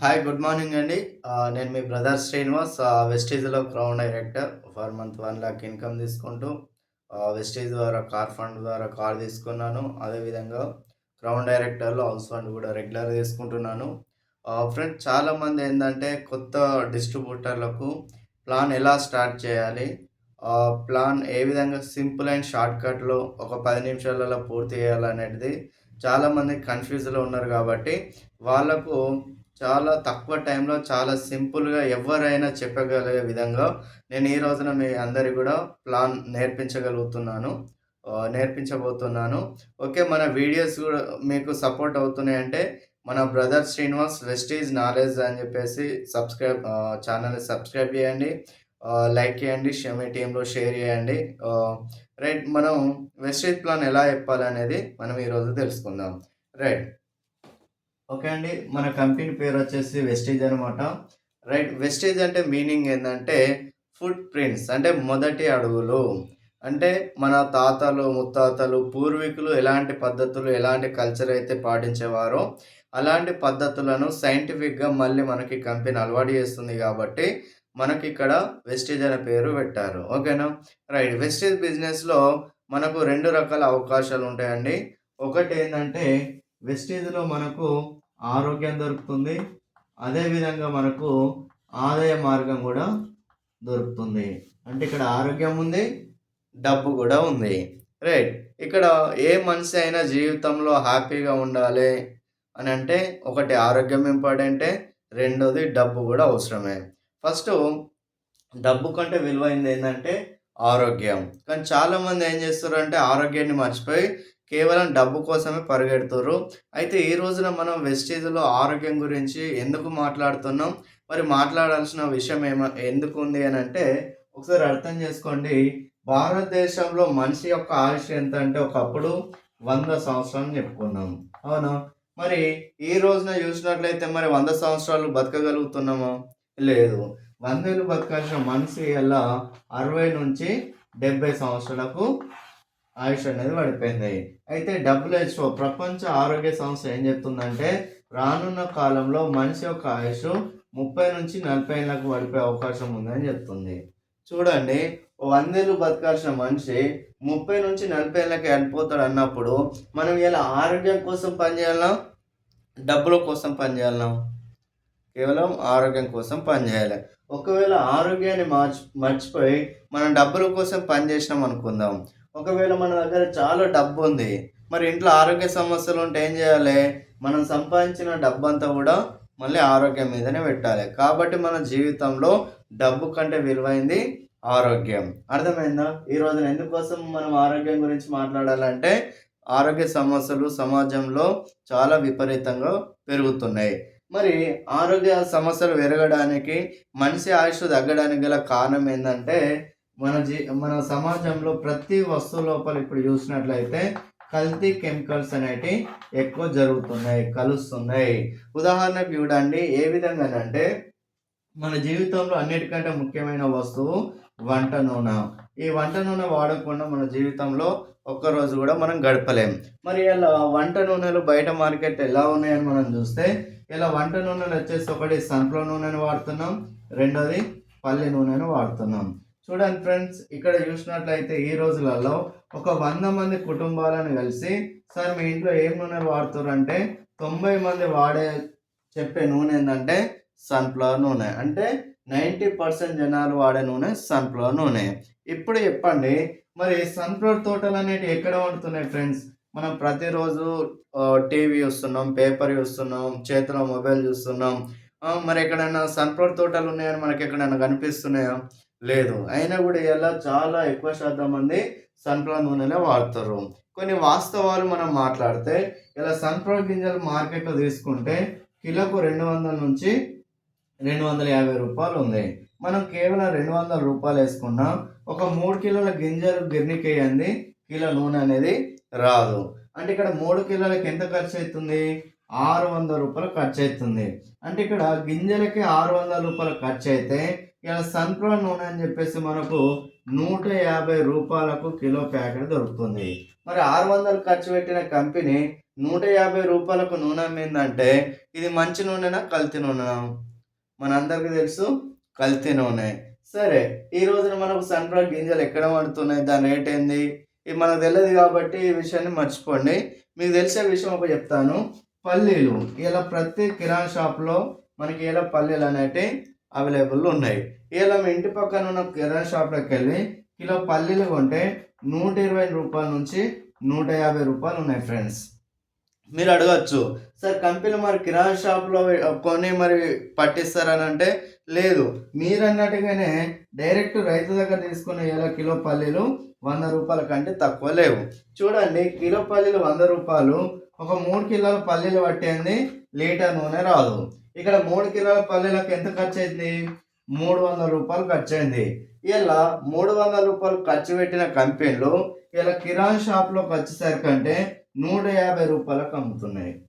Hi good morning అండి నేను మీ brother Srinivas వెస్టీజ్‌లో crown director. For month one lakh income తీసుకుంటూ వెస్టీజ్ ద్వారా కార్ ఫండ్ ద్వారా కార్ తీసుకున్నాను. అదేవిధంగా క్రౌన్ డైరెక్టర్‌లో హౌస్ ఫండ్ కూడా రెగ్యులర్ తీసుకుంటున్నాను. ఫ్రెండ్స్ చాలామంది ఏంటంటే కొత్త డిస్ట్రిబ్యూటర్లకు ప్లాన్ ఎలా స్టార్ట్ చేయాలి? ప్లాన్ ఏ విధంగా సింపుల్ అండ్ షార్ట్‌కట్‌లో ఒక పది నిమిషాలలో పూర్తి చేయాలనేటిది చాలామంది కన్‌ఫ్యూజ్‌లో ఉన్నారు కాబట్టి వాళ్ళకు చాలా తక్కువ టైంలో చాలా సింపుల్‌గా ఎవరైనా చెప్పగలిగే విధంగా నేను ఈ రోజున మీ అందరికి కూడా ప్లాన్ నేర్పించగలుగుతున్నాను. నేర్పించబోతున్నాను. ఓకే. మన వీడియోస్ కూడా మీకు సపోర్ట్ అవుతున్నాయంటే మన బ్రదర్ శ్రీనివాస్ వెస్టీజ్ నాలెడ్జ్ అని చెప్పేసి సబ్స్క్రైబ్ ఛానల్ని సబ్స్క్రైబ్ చేయండి. లైక్ చేయండి. మీ టీంలో షేర్ చేయండి. రైట్ మనం వెస్టీజ్ ప్లాన్ ఎలా చెప్పాలనేది మనం ఈరోజు తెలుసుకుందాం. రైట్. ఓకే అండి. మన కంపెనీ పేరు వచ్చేసి వెస్టీజ్ అనమాట. రైట్. వెస్టీజ్ అంటే మీనింగ్ ఏంటంటే ఫుట్ ప్రింట్స్ అంటే మొదటి అడుగులు. అంటే మన తాతలు, ముత్తాతలు, పూర్వీకులు ఎలాంటి పద్ధతులు, ఎలాంటి కల్చర్ అయితే పాటించేవారో అలాంటి పద్ధతులను సైంటిఫిక్‌గా మళ్ళీ మనకి కంపెనీ అలవాటు చేస్తుంది కాబట్టి మనకిక్కడ వెస్టేజ్ అనే పేరు పెట్టారు. ఓకేనా? రైట్. వెస్టీజ్ బిజినెస్‌లో మనకు రెండు రకాల అవకాశాలు ఉంటాయండి. ఒకటి ఏంటంటే వెస్టీజ్‌లో మనకు ఆరోగ్యం దొరుకుతుంది. అదేవిధంగా మనకు ఆదాయ మార్గం కూడా దొరుకుతుంది. అంటే ఇక్కడ ఆరోగ్యం ఉంది. డబ్బు కూడా ఉంది. రైట్. ఇక్కడ ఏ మనిషి అయినా జీవితంలో హ్యాపీగా ఉండాలి అని అంటే ఒకటి ఆరోగ్యం ఇంపార్టెంటే. రెండోది డబ్బు కూడా అవసరమే. ఫస్ట్ డబ్బు కంటే విలువైంది ఏంటంటే ఆరోగ్యం. కానీ చాలామంది ఏం చేస్తుర్రంటే ఆరోగ్యాన్ని మర్చిపోయి కేవలం డబ్బు కోసమే పరిగెడుతుర్రు. అయితే ఈ రోజున మనం వెస్టీజ్‌లో ఆరోగ్యం గురించి ఎందుకు మాట్లాడుతున్నాం? మరి మాట్లాడాల్సిన విషయం ఏమ అని అంటే ఒకసారి అర్థం చేసుకోండి. భారతదేశంలో మనిషి యొక్క ఆయుష్ ఎంత అంటే ఒకప్పుడు వంద సంవత్సరాలు చెప్పుకున్నాం. అవునా? మరి ఈ రోజున చూసినట్లయితే మరి వంద సంవత్సరాలు బతకగలుగుతున్నామా? లేదు. వందేళ్ళు బతకాల్సిన మనిషి ఇయాల 60-70 సంవత్సరాలకు ఆయుష్ అనేది పడిపోయింది. అయితే డబ్ల్యూహెచ్ఓ ప్రపంచ ఆరోగ్య సంస్థ ఏం చెప్తుందంటే రానున్న కాలంలో మనిషి యొక్క ఆయుష్ 30-40 ఏళ్ళకు పడిపోయే అవకాశం ఉందని చెప్తుంది. చూడండి వందేళ్ళు బతకాల్సిన మనిషి 30-40 ఏళ్ళకి వెళ్ళిపోతాడు అన్నప్పుడు మనం ఇలా ఆరోగ్యం కోసం పనిచేయాలా? డబ్బుల కోసం పనిచేయాలా కేవలం ఆరోగ్యం కోసం పనిచేయాలి. ఒకవేళ ఆరోగ్యాన్ని మార్చి మర్చిపోయి మనం డబ్బుల కోసం పనిచేసినాం అనుకుందాం. ఒకవేళ మన దగ్గర చాలా డబ్బు ఉంది మరి ఇంట్లో ఆరోగ్య సమస్యలు ఉంటే ఏం చేయాలి? మనం సంపాదించిన డబ్బంతా కూడా మళ్ళీ ఆరోగ్యం మీదనే పెట్టాలి. కాబట్టి మన జీవితంలో డబ్బు కంటే విలువైంది ఆరోగ్యం. అర్థమైందా? ఈ రోజున ఎందుకోసం మనం ఆరోగ్యం గురించి మాట్లాడాలంటే ఆరోగ్య సమస్యలు సమాజంలో చాలా విపరీతంగా పెరుగుతున్నాయి. మరి ఆరోగ్య సమస్యలు పెరగడానికి మనిషి ఆయుష్ తగ్గడానికి గల కారణం ఏంటంటే మన జీ మన సమాజంలో ప్రతి వస్తువు లోపల ఇప్పుడు చూసినట్లయితే కల్తీ కెమికల్స్ అనేటివి ఎక్కువ జరుగుతున్నాయి. కలుస్తున్నాయి. ఉదాహరణకు చూడండి ఏ విధంగానంటే మన జీవితంలో అన్నిటికంటే ముఖ్యమైన వస్తువు వంట నూనె. ఈ వంట నూనె వాడకుండా మన జీవితంలో ఒక్కరోజు కూడా మనం గడపలేం. మరి ఇలా వంట నూనెలు బయట మార్కెట్ ఎలా ఉన్నాయని మనం చూస్తే ఇలా వంట నూనెలు వచ్చేసి ఒకటి సన్‌ఫ్లవర్ నూనెను వాడుతున్నాం. రెండోది పల్లి నూనెను వాడుతున్నాం. చూడండి ఫ్రెండ్స్ ఇక్కడ చూసినట్లయితే ఈ రోజులలో ఒక వంద మంది కుటుంబాలను కలిసి సార్ మీ ఇంట్లో ఏం నూనెలు వాడుతుర్రంటే 90 మంది వాడే చెప్పే నూనె ఏంటంటే సన్‌ఫ్లవర్ నూనె. అంటే 90% జనాలు వాడే నూనె సన్‌ఫ్లవర్ నూనె. ఇప్పుడు చెప్పండి మరి సన్‌ఫ్లవర్ తోటలు అనేటివి ఎక్కడ పండుతున్నాయి ఫ్రెండ్స్? మనం ప్రతిరోజు టీవీ చూస్తున్నాం, పేపర్ చూస్తున్నాం, చేతిలో మొబైల్ చూస్తున్నాం. మరి ఎక్కడైనా సన్‌ఫ్లవర్ తోటలు ఉన్నాయని మనకి ఎక్కడైనా కనిపిస్తున్నాయా? లేదు. అయినా కూడా ఇలా చాలా ఎక్కువ శాతం మంది సన్‌ఫ్లవర్ నూనెనే వాడతారు కొన్ని వాస్తవాలు మనం మాట్లాడితే ఇలా సన్‌ఫ్లవర్ గింజలు మార్కెట్‌లో తీసుకుంటే కిలోకు 200 నుంచి 250 రూపాయలు ఉంది. మనం కేవలం 200 రూపాయలు వేసుకున్నా ఒక మూడు కిలోల గింజలు గిర్నికేయండి కిలో నూనె అనేది రాదు. అంటే ఇక్కడ మూడు కిలోలకి ఎంత ఖర్చు అవుతుంది ఆరు వందల రూపాయలు ఖర్చు అవుతుంది అంటే ఇక్కడ గింజలకి 600 రూపాయలు ఖర్చు అయితే ఇలా సన్‌ఫ్లవర్ నూనె అని చెప్పేసి మనకు 150 రూపాయలకు కిలో ప్యాకెట్ దొరుకుతుంది. మరి 600 ఖర్చు పెట్టిన కంపెనీ నూట యాభై రూపాయలకు నూనె అమ్మిందంటే ఇది మంచి నూనెనా కల్తీ నూనెనా? మనందరికీ తెలుసు కల్తీ నూనె. సరే ఈ రోజున మనకు సన్ఫ్లవర్ గింజలు ఎక్కడ పడుతున్నాయి దాని రేట్ ఏంది? ఇది మనకు తెలియదు కాబట్టి ఈ విషయాన్ని మర్చిపోండి. మీకు తెలిసే విషయం ఒక చెప్తాను. పల్లీలు ఇలా ప్రతి కిరాణా షాప్లో మనకి ఇలా పల్లీలు అనేటివి అవైలబుల్ ఉన్నాయి. ఇలా మీ ఇంటి పక్కన ఉన్న కిరాణా షాప్లోకి వెళ్ళి కిలో పల్లీలు కొంటే నూట ఇరవై రూపాయల నుంచి నూట యాభై రూపాయలు ఉన్నాయి ఫ్రెండ్స్. మీరు అడగచ్చు సార్ కంపెనీ మరి కిరాణా షాప్లో కొని మరి పట్టిస్తారని అంటే లేదు మీరు అన్నట్టుగానే డైరెక్ట్ రైతు దగ్గర తీసుకునే ఇలా కిలో పల్లీలు వంద రూపాయల కంటే తక్కువ లేవు. చూడండి కిలో పల్లీలు వంద రూపాయలు ఒక మూడు కిలోల పల్లీలు పట్టేది లీటర్ నూనె రాదు. ఇక్కడ మూడు కిలోల పల్లీలకు ఎంత ఖర్చు అయింది మూడు వందల రూపాయలు ఖర్చు అయింది ఇలా మూడు వందల రూపాయలు ఖర్చు పెట్టిన కంపెనీలు ఇలా కిరాణా షాప్లోకి వచ్చేసరికి అంటే నూట యాభై రూపాయలకు అమ్ముతున్నాయి.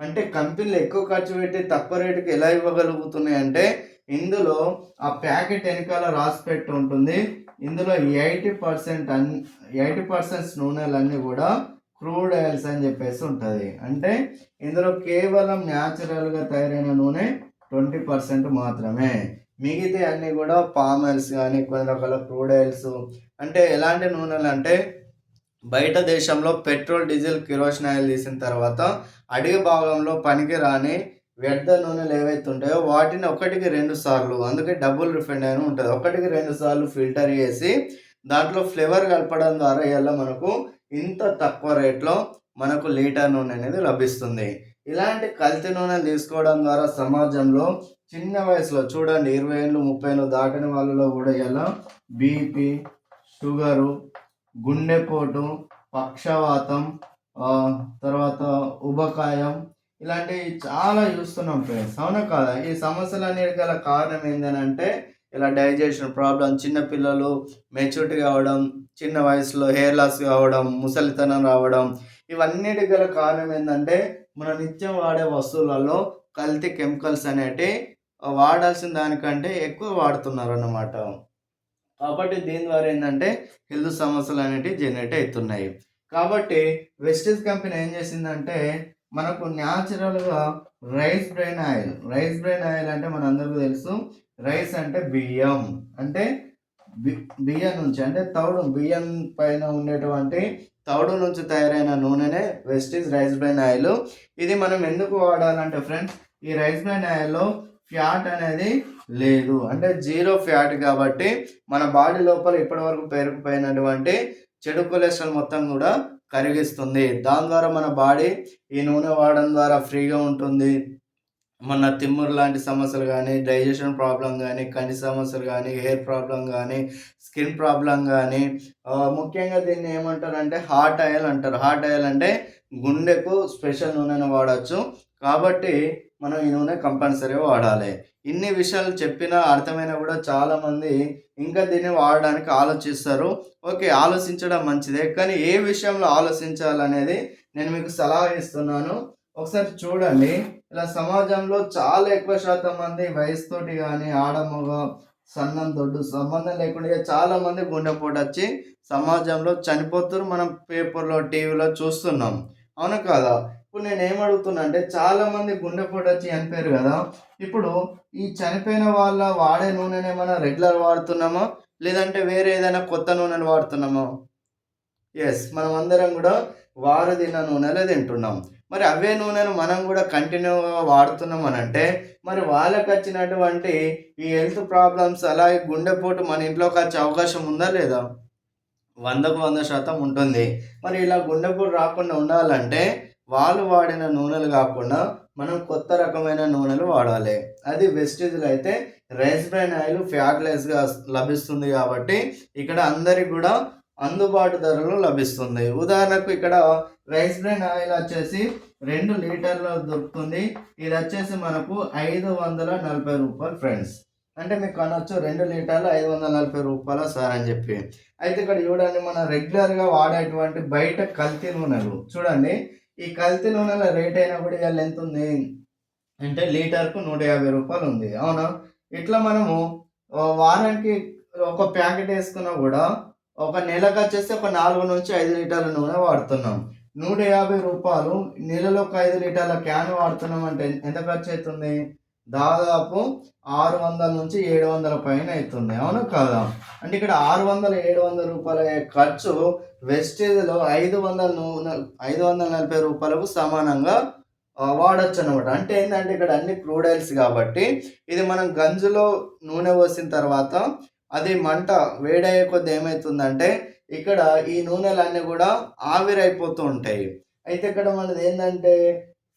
అంటే కంపెనీలు ఎక్కువ ఖర్చు పెట్టి తక్కువ రేటుకి ఎలా ఇవ్వగలుగుతున్నాయి అంటే ఇందులో ఆ ప్యాకెట్ వెనకాల రాసి పెట్టి ఉంటుంది. ఇందులో ఎయిటీ పర్సెంట్ అన్ ఎయిటీ పర్సెంట్ నూనెలన్నీ కూడా క్రూడ్ ఆయిల్స్ అని చెప్పేసి ఉంటుంది. అంటే ఇందులో కేవలం న్యాచురల్గా తయారైన నూనె ట్వంటీ పర్సెంట్ మాత్రమే. మిగతా అన్నీ కూడా పామ్ ఆయిల్స్ కానీ కొన్ని రకాల క్రూడ్ ఆయిల్స్ అంటే ఎలాంటి నూనెలు అంటే బయట దేశంలో పెట్రోల్ డీజిల్ కిరోసిన్ ఆయిల్ తీసిన తర్వాత అడిగి భాగంలో పనికి రాని వ్యర్థ నూనెలు ఏవైతే ఉంటాయో వాటిని ఒకటికి రెండు సార్లు అందుకే డబుల్ రిఫైండ్ అయిన ఉంటుంది. ఒకటికి రెండు సార్లు ఫిల్టర్ చేసి దాంట్లో ఫ్లేవర్ కలపడం ద్వారా ఇలా మనకు ఇంత తక్కువ రేట్లో మనకు లీటర్ నూనె అనేది లభిస్తుంది. ఇలాంటి కల్తీ నూనెలు తీసుకోవడం ద్వారా సమాజంలో చిన్న వయసులో చూడండి ఇరవై ఏళ్ళు ముప్పై ఏళ్ళు దాటిన వాళ్ళలో కూడా ఇలా బీపీ షుగరు గుండెపోటు పక్షవాతం తర్వాత ఉబకాయం ఇలాంటివి చాలా చూస్తున్నాం ఫ్రెండ్స్. అవునా కాదా? ఈ సమస్యలన్నిటి గల కారణం ఏంటంటే ఇలా డైజెషన్ ప్రాబ్లం చిన్న పిల్లలు మెచ్యూరిటీ కావడం చిన్న వయసులో హెయిర్ లాస్ కావడం ముసలితనం రావడం ఇవన్నిటి గల కారణం ఏంటంటే మన నిత్యం వాడే వస్తువులలో కల్తీ కెమికల్స్ అనేటివి వాడాల్సిన దానికంటే ఎక్కువ వాడుతున్నారు అన్నమాట కాబట్టి దీని ద్వారా ఏంటంటే హెల్త్ సమస్యలు అనేటివి జనరేట్ అవుతున్నాయి. కాబట్టి వెస్టీస్ కంపెనీ ఏం చేసిందంటే మనకు న్యాచురల్గా rice bran oil rice bran oil అంటే మనందరికీ తెలుసు. రైస్ అంటే బియ్యం. అంటే బి- బియ్యం నుంచి అంటే తౌడు బియ్యం పైన ఉండేటువంటి తౌడు నుంచి తయారైన నూనెనే వెస్టీస్ రైస్ బ్రెయిన్ ఆయిల్. ఇది మనం ఎందుకు వాడాలంటే ఫ్రెండ్స్ ఈ రైస్ బ్రెయిన్ ఆయిల్లో ఫ్యాట్ అనేది లేదు. అంటే జీరో ఫ్యాట్ కాబట్టి మన బాడీ లోపల ఇప్పటివరకు పేరుకుపోయినటువంటి చెడు కొలెస్ట్రాల్ మొత్తం కూడా కరిగిస్తుంది. దాని ద్వారా మన బాడీ ఈ నూనె వాడడం ద్వారా ఫ్రీగా ఉంటుంది. మన తిమ్మురు లాంటి సమస్యలు కానీ డైజెషన్ ప్రాబ్లం కానీ కంటి సమస్యలు కానీ హెయిర్ ప్రాబ్లం కానీ స్కిన్ ప్రాబ్లం కానీ ముఖ్యంగా దీన్ని ఏమంటారంటే హార్ట్ ఆయిల్ అంటారు. హార్ట్ ఆయిల్ అంటే గుండెకు స్పెషల్ నూనెను వాడచ్చు. కాబట్టి మనం ఈ నూనె కంపల్సరీగా వాడాలి. ఇన్ని విషయాలు చెప్పినా అర్థమైనా కూడా చాలామంది ఇంకా దీన్ని వాడడానికి ఆలోచిస్తారు. ఓకే ఆలోచించడం మంచిదే. కానీ ఏ విషయంలో ఆలోచించాలనేది నేను మీకు సలహా ఇస్తున్నాను. ఒకసారి చూడండి. ఇలా సమాజంలో చాలా ఎక్కువ శాతం మంది వయసుతోటి కానీ ఆడమగ సన్నం దొడ్డు సంబంధం లేకుండా ఇక చాలా మంది గుండెపోటు వచ్చి సమాజంలో చనిపోతున్నారు. మనం పేపర్లో టీవీలో చూస్తున్నాం. అవును కాదా? ఇప్పుడు నేను ఏమడుగుతున్నా అంటే చాలా మంది గుండెపోటు వచ్చి చనిపోయారు కదా. ఇప్పుడు ఈ చనిపోయిన వాళ్ళ వాడే నూనెనే మనం రెగ్యులర్ వాడుతున్నామా? లేదంటే వేరే ఏదైనా కొత్త నూనెలు వాడుతున్నామా? ఎస్ మనం అందరం కూడా వారు తిన్న నూనెలే తింటున్నాం. మరి అవే నూనెను మనం కూడా కంటిన్యూగా వాడుతున్నాం అని అంటే మరి వాళ్ళకి వచ్చినటువంటి ఈ హెల్త్ ప్రాబ్లమ్స్ అలాగే గుండెపోటు మన ఇంట్లోకి వచ్చే అవకాశం ఉందా లేదా? వందకు వంద శాతం ఉంటుంది. మరి ఇలా గుండెపోటు రాకుండా ఉండాలంటే వాళ్ళు వాడిన నూనెలు కాకుండా మనం కొత్త రకమైన నూనెలు వాడాలి. అది వెస్టేజ్లో అయితే రైస్ బ్రైన్ ఆయిల్ ఫ్యాట్లెస్గా లభిస్తుంది కాబట్టి ఇక్కడ అందరికి కూడా అందుబాటు ధరలో లభిస్తుంది. ఉదాహరణకు ఇక్కడ రైస్ బ్రైన్ ఆయిల్ వచ్చేసి రెండు లీటర్లు దొరుకుతుంది. ఇది వచ్చేసి మనకు ఐదు వందల నలభై రూపాయలు ఫ్రెండ్స్ అంటే మీకు అనొచ్చు రెండు లీటర్లు ఐదు వందల నలభై రూపాయల సార్ అని చెప్పి. అయితే ఇక్కడ చూడండి మనం రెగ్యులర్గా వాడేటువంటి బయట కల్తీ నూనెలు. చూడండి ఈ కల్తీ నూనెల రేట్ అయినా కూడా ఇవాళ ఎంత ఉంది? అంటే లీటర్కు నూట యాభై రూపాయలు ఉంది. అవునా? ఇట్లా మనము వారానికి ఒక ప్యాకెట్ వేసుకున్నా కూడా ఒక నెలకు వచ్చేసి ఒక నాలుగు నుంచి ఐదు లీటర్ల నూనె వాడుతున్నాం. నూట యాభై రూపాయలు నెలలో ఒక ఐదు లీటర్ల క్యాన్ వాడుతున్నాం అంటే ఎంత ఖర్చు అవుతుంది దాదాపు ఆరు వందల నుంచి ఏడు వందల పైన అవుతుంది అవును కదా? అంటే ఇక్కడ ఆరు వందల ఏడు వందల రూపాయల ఖర్చు వెస్టేజ్లో ఐదు వందల నూనె ఐదు వందల నలభై రూపాయలకు సమానంగా వాడచ్చు అనమాట అంటే ఏంటంటే ఇక్కడ అన్ని క్రూడ్ ఆయిల్స్ కాబట్టి ఇది మనం గంజులో నూనె పోసిన తర్వాత అది మంట వేడయ్యే కొద్ది ఏమవుతుందంటే ఇక్కడ ఈ నూనెలన్నీ కూడా ఆవిరైపోతూ ఉంటాయి. అయితే ఇక్కడ మనది ఏంటంటే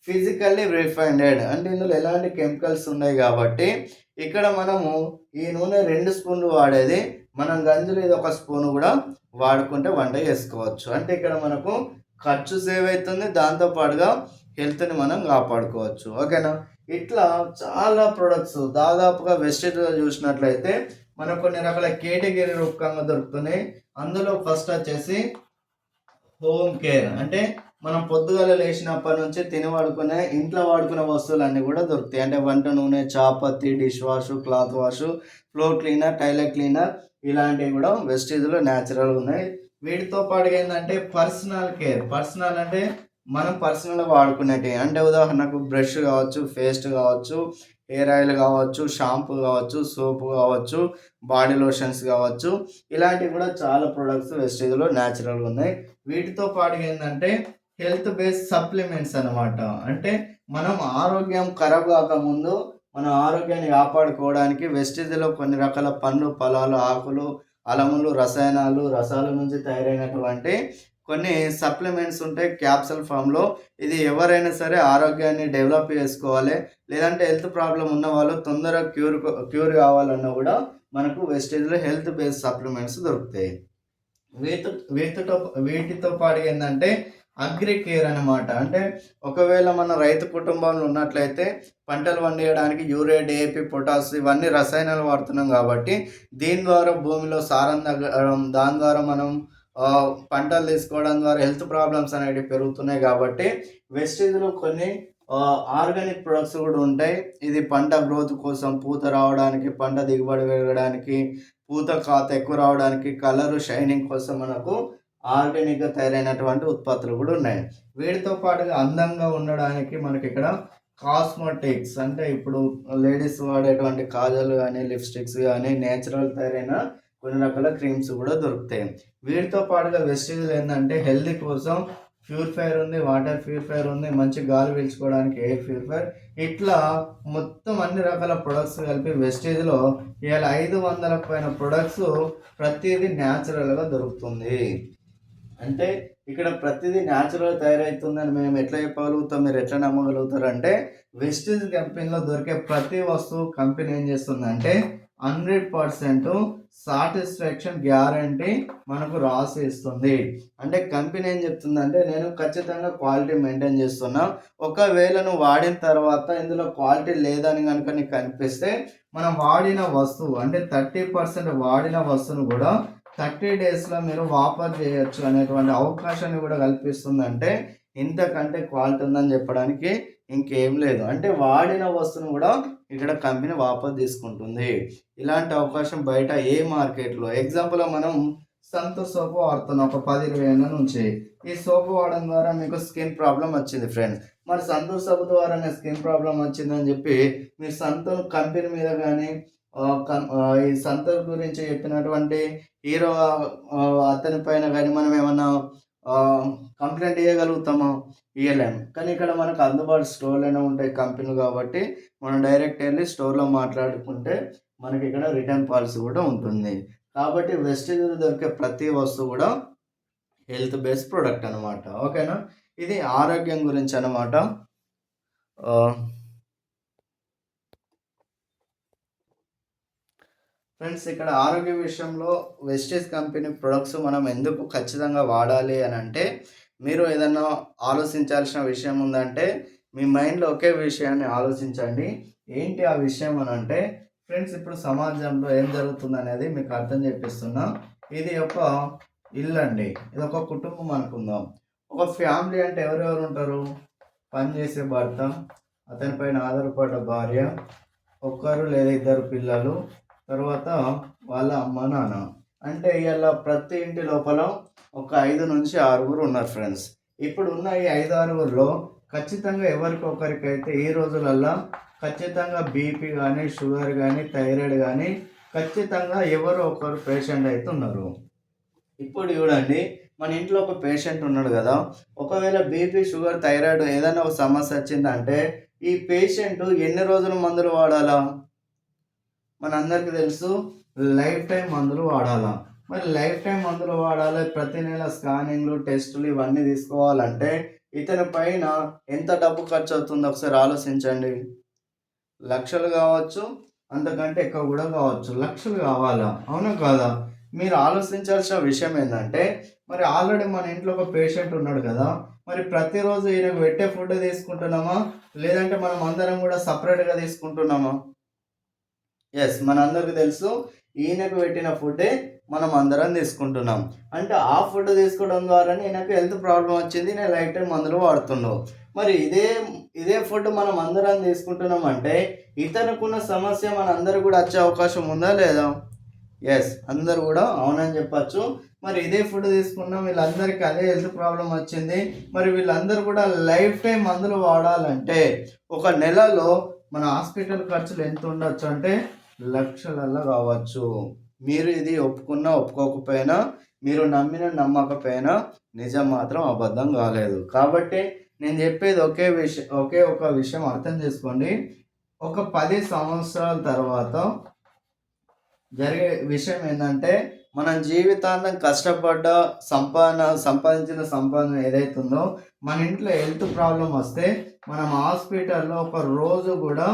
ఫిజికల్లీ రిఫైండెడ్ అంటే ఇందులో ఎలాంటి కెమికల్స్ ఉన్నాయి కాబట్టి ఇక్కడ మనము ఈ నూనె రెండు స్పూన్లు వాడేది. మనం గంజులు ఇది ఒక స్పూన్ కూడా వాడుకుంటే వంట చేసుకోవచ్చు. అంటే ఇక్కడ మనకు ఖర్చు సేవ్ అవుతుంది. దాంతో పాటుగా హెల్త్ని మనం కాపాడుకోవచ్చు. ఓకేనా? ఇట్లా చాలా ప్రొడక్ట్స్ దాదాపుగా వెస్టేజ్లో చూసినట్లయితే మనకు కొన్ని రకాల కేటగిరీ రూపకంగా దొరుకుతున్నాయి. అందులో ఫస్ట్ వచ్చేసి హోమ్ కేర్ అంటే మనం పొద్దుగాల లేచినప్పటి నుంచి తిని వాడుకునే ఇంట్లో వాడుకునే వస్తువులు అన్నీ కూడా దొరుకుతాయి. అంటే వంట నూనె చాపత్తి dish wash cloth wash floor cleaner toilet cleaner ఇలాంటివి కూడా వెస్టేజ్లో న్యాచురల్గా ఉన్నాయి. వీటితో పాటు ఏంటంటే పర్సనల్ కేర్ పర్సనల్ అంటే మనం పర్సనల్గా వాడుకునేటివి. అంటే ఉదాహరణకు బ్రష్ కావచ్చు పేస్ట్ కావచ్చు హెయిర్ ఆయిల్ కావచ్చు షాంపూ కావచ్చు సోపు కావచ్చు బాడీ లోషన్స్ కావచ్చు. ఇలాంటివి కూడా చాలా ప్రొడక్ట్స్ వెస్టేజ్లో న్యాచురల్గా ఉన్నాయి. వీటితో పాటు ఏంటంటే హెల్త్ బేస్డ్ సప్లిమెంట్స్ అన్నమాట. అంటే మనం ఆరోగ్యం ఖరాబ్ కాకముందు మన ఆరోగ్యాన్ని కాపాడుకోవడానికి వెస్టేజ్లో కొన్ని రకాల పండ్లు ఫలాలు ఆకులు అలములు రసాయనాలు రసాల నుంచి తయారైనటువంటి కొన్ని సప్లిమెంట్స్ ఉంటాయి క్యాప్సల్ ఫామ్లో ఇది ఎవరైనా సరే ఆరోగ్యాన్ని డెవలప్ చేసుకోవాలి. లేదంటే హెల్త్ ప్రాబ్లం ఉన్న వాళ్ళు తొందరగా క్యూర్ క్యూర్ కావాలన్నా కూడా మనకు వెస్టేజ్లో హెల్త్ బేస్డ్ సప్లిమెంట్స్ దొరుకుతాయి. వీటి వీటితో వీటితో పాటు ఏంటంటే అగ్రి కేర్ అనమాట అంటే ఒకవేళ మన రైతు కుటుంబంలో ఉన్నట్లయితే పంటలు పండించడానికి యూరియా డిఏపి పొటాస్ ఇవన్నీ రసాయనాలు వాడుతున్నాం కాబట్టి దీని ద్వారా భూమిలో సారం తగ్గడం దాని ద్వారా మనం పంటలు తీసుకోవడం ద్వారా హెల్త్ ప్రాబ్లమ్స్ అనేవి పెరుగుతున్నాయి కాబట్టి వెస్టేజ్లో కొన్ని ఆర్గానిక్ ప్రొడక్ట్స్ కూడా ఉంటాయి. ఇది పంట గ్రోత్ కోసం పూత రావడానికి పంట దిగుబడి పెరగడానికి పూత కాత ఎక్కువ రావడానికి కలరు షైనింగ్ కోసం మనకు ఆర్గానిక్గా తయారైనటువంటి ఉత్పత్తులు కూడా ఉన్నాయి. వీటితో పాటుగా అందంగా ఉండడానికి మనకి ఇక్కడ కాస్మెటిక్స్ అంటే ఇప్పుడు లేడీస్ వాడేటువంటి కాజల్ కానీ లిప్స్టిక్స్ కానీ నేచురల్ తయారైన కొన్ని రకాల క్రీమ్స్ కూడా దొరుకుతాయి. వీటితో పాటుగా వెస్టేజ్ ఏంటంటే హెల్తీ కోసం ప్యూరిఫైర్ ఉంది వాటర్ ప్యూరిఫైర్ ఉంది మంచి గాలి పీల్చుకోవడానికి ఎయిర్ ప్యూరిఫైర్ ఇట్లా మొత్తం అన్ని రకాల ప్రొడక్ట్స్ కలిపి వెస్టేజ్లో ఇవాళ ఐదు వందల పైన ప్రొడక్ట్స్ ప్రతిదీ న్యాచురల్గా దొరుకుతుంది. అంటే ఇక్కడ ప్రతిదీ న్యాచురల్ తయారవుతుందని మేము ఎట్లా చెప్పగలుగుతాం? మీరు ఎట్లా నమ్మగలుగుతారు అంటే వెస్టేజ్ కంపెనీలో దొరికే ప్రతి వస్తువు కంపెనీ ఏం చేస్తుందంటే హండ్రెడ్ పర్సెంట్ సాటిస్ఫాక్షన్ గ్యారంటీ మనకు రాసి ఇస్తుంది. అంటే కంపెనీ ఏం చెప్తుందంటే నేను ఖచ్చితంగా క్వాలిటీ మెయింటైన్ చేస్తున్నా. ఒకవేళ నువ్వు వాడిన తర్వాత ఇందులో క్వాలిటీ లేదని కనుక నీకు కనిపిస్తే మనం వాడిన వస్తువు అంటే థర్టీ పర్సెంట్ వాడిన వస్తువును కూడా థర్టీ డేస్లో మీరు వాపర్ చేయొచ్చు అనేటువంటి అవకాశాన్ని కూడా కల్పిస్తుందంటే ఇంతకంటే క్వాలిటీ ఉందని చెప్పడానికి ఇంకేం లేదు. అంటే వాడిన వస్తువును కూడా ఇక్కడ కంపెనీ వాపసు తీసుకుంటుంది. ఇలాంటి అవకాశం బయట ఏ మార్కెట్లో? ఎగ్జాంపుల్ మనం సంతోష్ సోపు వాడుతున్నాం ఒక పది ఇరవై ఏళ్ళ నుంచి. ఈ సోపు వాడడం ద్వారా మీకు స్కిన్ ప్రాబ్లం వచ్చింది ఫ్రెండ్స్. మరి సంతోష్ సోపు ద్వారానే స్కిన్ ప్రాబ్లం వచ్చిందని చెప్పి మీరు సంతూర్ కంపెనీ మీద కానీ ఈ సంతూర్ గురించి చెప్పినటువంటి హీరో అతని పైన కానీ మనం ఏమన్నా కంప్లైంట్ చేయగలుగుతాము ఇవ్వలేము కానీ ఇక్కడ మనకు అందుబాటు స్టోర్లోనే ఉంటాయి కంపెనీలు కాబట్టి మనం డైరెక్ట్ వెళ్ళి స్టోర్లో మాట్లాడుకుంటే మనకి ఇక్కడ రిటర్న్ పాలసీ కూడా ఉంటుంది. కాబట్టి వెస్టేజ్ దొరికే ప్రతి వస్తువు కూడా హెల్త్ బేస్డ్ ప్రోడక్ట్ అనమాట ఓకేనా? ఇది ఆరోగ్యం గురించి అనమాట ఫ్రెండ్స్ ఇక్కడ ఆరోగ్య విషయంలో వెస్టేజ్ కంపెనీ ప్రొడక్ట్స్ మనం ఎందుకు ఖచ్చితంగా వాడాలి అని అంటే మీరు ఏదన్నా ఆలోచించాల్సిన విషయం ఉందంటే మీ మైండ్లో ఒకే విషయాన్ని ఆలోచించండి. ఏంటి ఆ విషయం అని అంటే ఫ్రెండ్స్ ఇప్పుడు సమాజంలో ఏం జరుగుతుంది అనేది మీకు అర్థం చేపిస్తున్నా. ఇది ఒక ఇల్లు అండి. ఇది ఒక కుటుంబం అనుకుందాం. ఒక ఫ్యామిలీ అంటే ఎవరెవరు ఉంటారు? పనిచేసే భర్త అతనిపైన ఆధారపడ్డ భార్య ఒక్కరు లేదా ఇద్దరు పిల్లలు తర్వాత వాళ్ళ అమ్మ నాన్న. అంటే ఇవాళ ప్రతి ఇంటి లోపల ఒక ఐదు నుంచి ఆరుగురు ఉన్నారు ఫ్రెండ్స్. ఇప్పుడు ఉన్న ఈ ఐదు ఆరుగురులో ఖచ్చితంగా ఎవరికి ఒకరికైతే ఈ రోజులల్లో ఖచ్చితంగా బీపీ కానీ షుగర్ కానీ థైరాయిడ్ కానీ ఖచ్చితంగా ఎవరో ఒకరు పేషెంట్ అయితే ఉన్నారు. ఇప్పుడు చూడండి మన ఇంట్లో ఒక పేషెంట్ ఉన్నాడు కదా. ఒకవేళ బీపీ షుగర్ థైరాయిడ్ ఏదైనా ఒక సమస్య వచ్చిందంటే ఈ పేషెంట్ ఎన్ని రోజులు మందులు వాడాలా? మనందరికీ తెలుసు లైఫ్ టైం మందులు వాడాలా? మరి లైఫ్ టైం మందులు వాడాలి ప్రతి నెల స్కానింగ్లు టెస్టులు ఇవన్నీ తీసుకోవాలంటే ఇతని పైన ఎంత డబ్బు ఖర్చు అవుతుందో ఒకసారి ఆలోచించండి. లక్షలు కావచ్చు అంతకంటే ఎక్కువ కూడా కావచ్చు. లక్షలు కావాలా? అవునా కాదా? మీరు ఆలోచించాల్సిన విషయం ఏంటంటే మరి ఆల్రెడీ మన ఇంట్లో ఒక పేషెంట్ ఉన్నాడు కదా మరి ప్రతిరోజు ఈయనకు పెట్టే ఫుడ్ తీసుకుంటున్నామా? లేదంటే మనం అందరం కూడా సపరేట్గా తీసుకుంటున్నామా? ఎస్ మనందరికి తెలుసు ఈయనకు పెట్టిన ఫుడ్డే మనం అందరం తీసుకుంటున్నాం. అంటే ఆ ఫుడ్ తీసుకోవడం ద్వారా ఈయనకు హెల్త్ ప్రాబ్లం వచ్చింది నేను లైఫ్ టైం మందులు వాడుతున్నావు మరి ఇదే ఇదే ఫుడ్ మనం అందరం తీసుకుంటున్నాం అంటే ఇతనుకున్న సమస్య మన అందరు కూడా వచ్చే అవకాశం ఉందా లేదా? ఎస్ అందరు కూడా అవునని చెప్పచ్చు. మరి ఇదే ఫుడ్ తీసుకున్నాం వీళ్ళందరికీ అదే హెల్త్ ప్రాబ్లం వచ్చింది. మరి వీళ్ళందరూ కూడా లైఫ్ టైం మందులు వాడాలంటే ఒక నెలలో మన హాస్పిటల్ ఖర్చులు ఎంత ఉండొచ్చు అంటే లక్షలలో కావచ్చు. మీరు ఇది ఒప్పుకున్నా ఒప్పుకోకపోయినా మీరు నమ్మిన నమ్మకపోయినా నిజం మాత్రం అబద్ధం కాలేదు. కాబట్టి నేను చెప్పేది ఒకే విషయం ఒకే ఒక విషయం అర్థం చేసుకోండి. ఒక పది సంవత్సరాల తర్వాత జరిగే విషయం ఏంటంటే మనం జీవితాంతం కష్టపడ్డ సంపాదన సంపాదించిన సంపాదన ఏదైతుందో మన ఇంట్లో హెల్త్ ప్రాబ్లం వస్తే మనం హాస్పిటల్లో ఒక రోజు కూడా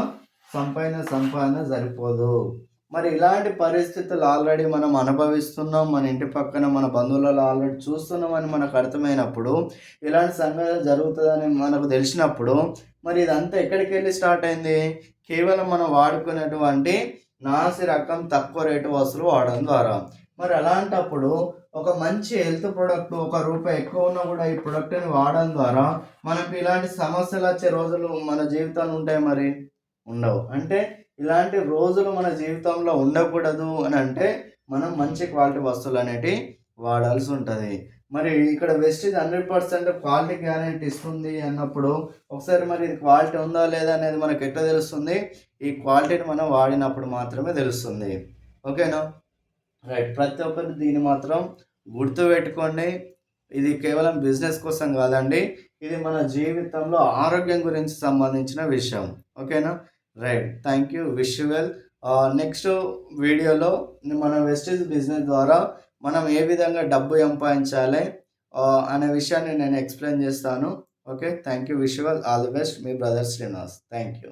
సంపాదన సంపాదన సరిపోదు. మరి ఇలాంటి పరిస్థితులు ఆల్రెడీ మనం అనుభవిస్తున్నాం మన ఇంటి పక్కన మన బంధువులలో ఆల్రెడీ చూస్తున్నామని మనకు అర్థమైనప్పుడు ఇలాంటి సంఘటన జరుగుతుందని మనకు తెలిసినప్పుడు మరి ఇదంతా ఎక్కడికి వెళ్ళి స్టార్ట్ అయింది? కేవలం మనం వాడుకునేటువంటి నాసి రకం తక్కువ రేటు వస్తువులు వాడడం ద్వారా. మరి అలాంటప్పుడు ఒక మంచి హెల్త్ ప్రోడక్ట్ ఒక రూపాయి ఎక్కువ ఉన్నా కూడా ఈ ప్రోడక్ట్ని వాడడం ద్వారా మనకు ఇలాంటి సమస్యలు వచ్చే రోజులు మన జీవితాలు ఉంటాయి మరి? ఉండవు. అంటే ఇలాంటి రోజులు మన జీవితంలో ఉండకూడదు అని అంటే మనం మంచి క్వాలిటీ వస్తువులు అనేటివి వాడాల్సి ఉంటుంది. మరి ఇక్కడ Vestige hundred percent quality guarantee ఇస్తుంది అన్నప్పుడు ఒకసారి మరి ఇది క్వాలిటీ ఉందా లేదా అనేది మనకు ఎట్లా తెలుస్తుంది? ఈ క్వాలిటీని మనం వాడినప్పుడు మాత్రమే తెలుస్తుంది. ఓకేనా రైట్ ప్రతి ఒక్కరు దీన్ని మాత్రం గుర్తు పెట్టుకోండి. ఇది కేవలం బిజినెస్ కోసం కాదండి. ఇది మన జీవితంలో ఆరోగ్యం గురించి సంబంధించిన విషయం. ఓకేనా right thank you wish well next వీడియోలో మన వెస్టేజ్ బిజినెస్ ద్వారా మనం ఏ విధంగా డబ్బు సంపాదించాలి అనే విషయాన్ని నేను ఎక్స్ప్లెయిన్ చేస్తాను. Okay thank you wish well all the best me brother Srinivas thank you